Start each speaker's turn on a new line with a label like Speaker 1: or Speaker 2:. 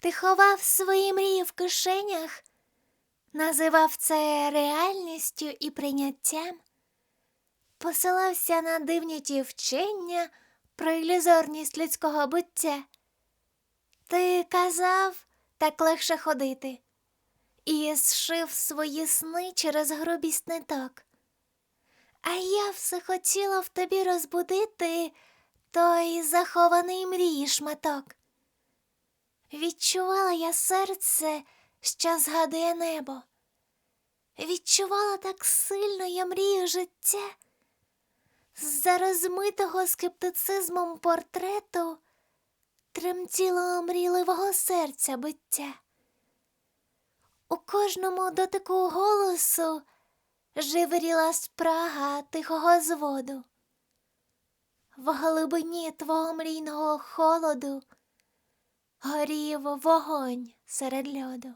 Speaker 1: Ти ховав свої мрії в кишенях, називав це реальністю і прийняттям, посилався на дивні ті вчення про ілюзорність людського буття. Ти казав так легше ходити і зшив свої сни через грубість ниток. А я все хотіла в тобі розбудити той захований мрії шматок. Відчувала я серце, що згадує небо. Відчувала так сильно я мрію життя. З-за розмитого скептицизмом портрету тремтіло мрійливого серця биття. У кожному дотику голосу живріла спрага тихого зводу. В глибині твого мрійного холоду горів вогонь серед льоду.